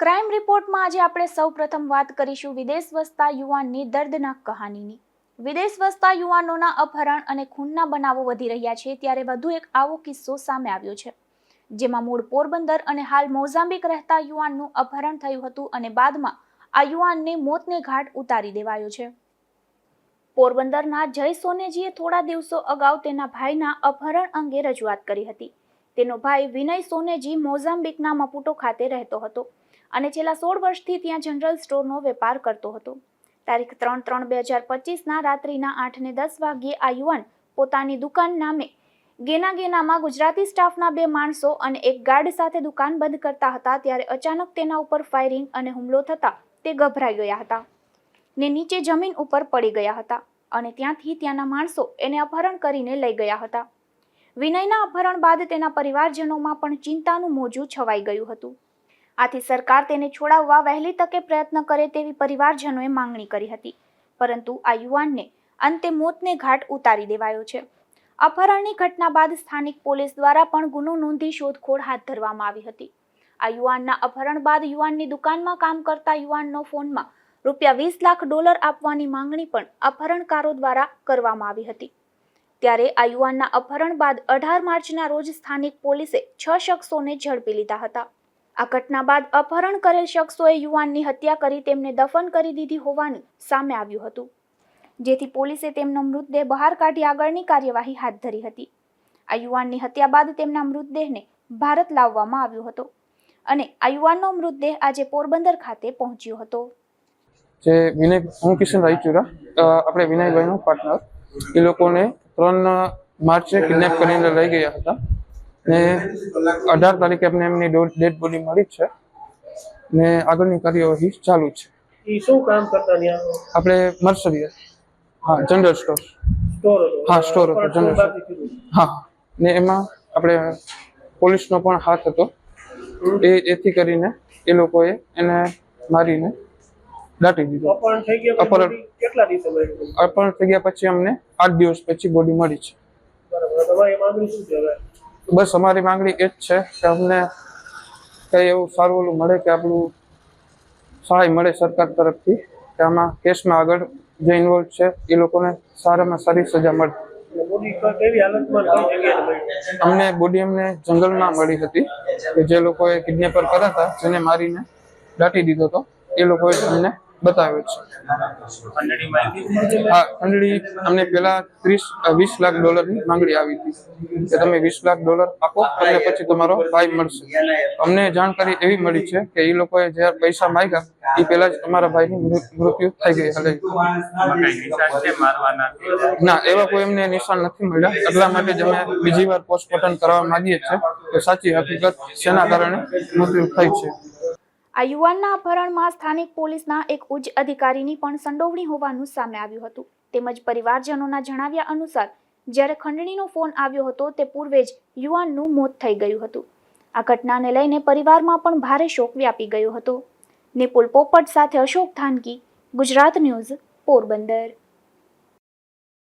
Crime રિપોર્ટમાં આજે આપણે સૌપ્રથમ વાત કરીશું વિદેશ વસતા યુવાનની દર્દનાક કહાનીની. વિદેશ વસતા યુવાનોના અપહરણ અને ખૂનના બનાવો વધી રહ્યા છે, ત્યારે વધુ એક આવો કિસ્સો સામે આવ્યો છે. જેમાં મૂળ પોરબંદર અને હાલ મોઝામ્બિક રહેતા યુવાનનું અપહરણ થયું હતું અને બાદમાં આ યુવાનને મોતને ઘાટ ઉતારી દેવાયો છે. પોરબંદરના જય સોનેજીએ થોડા દિવસો અગાઉ તેના ભાઈના અપહરણ અંગે રજૂઆત કરી હતી. તેનો ભાઈ વિનય સોનેજી મોઝામ્બિકના મપુટો ખાતે રહેતો હતો. અને છેલ્લા સોળ વર્ષથી ત્યાં જનરલ સ્ટોરનો વેપાર કરતો હતો. તારીખ ત્રણ ત્રણ બે હજાર પચીસના રાત્રિના આઠ ને દસ વાગ્યે આ યુવાન પોતાની દુકાન નામે ગેના ગેનામાં ગુજરાતી સ્ટાફના બે માણસો અને એક ગાર્ડ સાથે દુકાન બંધ કરતા હતા ત્યારે અચાનક તેના ઉપર ફાયરિંગ અને હુમલો થતા તે ગભરાઈ ગયા હતા ને નીચે જમીન ઉપર પડી ગયા હતા અને ત્યાંથી ત્યાંના માણસો એને અપહરણ કરીને લઈ ગયા હતા. વિનયના અપહરણ બાદ તેના પરિવારજનોમાં પણ ચિંતાનું મોજું છવાઈ ગયું હતું. આથી સરકાર તેને છોડાવવા વહેલી તકે પ્રયત્ન કરે તેવી પરિવારજનોએ માંગણી કરી હતી. પરંતુ આ યુવાનને અંતે મોતને ઘાટ ઉતારી દેવાયો છે. અપહરણની ઘટના બાદ સ્થાનિક પોલીસ દ્વારા પણ ગુનો નોંધી શોધખોળ હાથ ધરવામાં આવી હતી. આ યુવાનના અપહરણ બાદ યુવાનની દુકાનમાં કામ કરતા યુવાનનો ફોનમાં રૂપિયા વીસ લાખ ડોલર આપવાની માંગણી પણ અપહરણકારો દ્વારા કરવામાં આવી હતી. ત્યારે આ યુવાનના અપહરણ બાદ અઢાર માર્ચના રોજ સ્થાનિક પોલીસે છ શખ્સોને ઝડપી લીધા હતા. આ ઘટના બાદ અપહરણ કરેલ શખ્સોએ યુવાનની હત્યા કરી તેમને દફન કરી દીધી હોવાનું સામે આવ્યું હતું. જેથી પોલીસે તેમનો મૃતદેહ બહાર કાઢી આગળની કાર્યવાહી હાથ ધરી હતી. આ યુવાનની હત્યા બાદ તેમના મૃતદેહને ભારત લાવવામાં આવ્યો હતો અને આ યુવાનનો મૃતદેહ આજે પોરબંદર ખાતે પહોંચ્યો હતો. જે વિનય, હું કિશન રાયચુરા આપણે વિનયભાઈનો પાર્ટનર એ લોકોને ત્રણ માર્ચે કિડનેપ કરીને લઈ ગયા હતા. ને અઢાર તારીખે અમને એમની ડેડ બોડી મળી છે. ને આગળની કાર્યવાહી ચાલુ છે. શું કામ કરતા આપણે મર્સરી હા જનરલ સ્ટોર સ્ટોર હા, સ્ટોર હતો, જનરલ હા ને એમાં આપણે પોલીસનો પણ હાથ હતો. એ એથી કરીને એ લોકોએ એને મારીને દાટી દીધો. અપહરણ થઈ ગયા અપહરણ. કેટલા દિવસે મળી થઈ ગયા પછી અમને આઠ દિવસ પછી બોડી મળી છે. બરાબર તમારી માંગણી શું છે હવે? બસ અમારી માંગણી એ જ છે કે અમને કંઈ એવું સારું ઓલું મળે કે આપણું સહાય મળે સરકાર તરફથી, કે આમાં કેસમાં આગળ જે ઇન્વોલ્વ છે, એ લોકોને સારામાં સારી સજા મળે. અમને બોડી અમને જંગલમાં મળી હતી, કે જે લોકોએ કિડનેપર કર્યા હતા, જેને મારીને દાટી દીધો હતો, એ લોકોએ અમને બતાવ્યો છે. હા, ખંડણી અમને પેલા ત્રીસ વીસ લાખ ડોલરની માંગણી આવી હતી કે તમે વીસ લાખ ડોલર આપો અને પછી તમારો ભાઈ મળશે. અમને જાણકારી એવી મળી છે કે એ લોકોએ જ્યારે પૈસા માંગ્યા એ પહેલા જ અમારા ભાઈની મૃત્યુ થઈ ગઈ હતી ના, એવા કોઈ એમને નિશાન નથી મળ્યા. એટલા માટે જ અમે બીજી વાર પોસ્ટમોર્ટમ કરવા માંગીએ છીએ કે સાચી હકીકત શેના કારણે મૃત્યુ થઈ છે. આ યુવાનના અપહરણમાં સ્થાનિક પોલીસના એક ઉચ્ચ અધિકારીની પણ સંડોવણી હોવાનું સામે આવ્યું હતું. તેમજ પરિવારજનોના જણાવ્યા અનુસાર, જ્યારે ખંડણીનો ફોન આવ્યો હતો, તે પૂર્વે જ યુવાનનું મોત થઈ ગયું હતું. આ ઘટનાને લઈને પરિવારમાં પણ ભારે શોક વ્યાપી ગયો હતો. નિપુલ પોપટ સાથે અશોક થાનકી ગુજરાત ન્યૂઝ, પોરબંદર.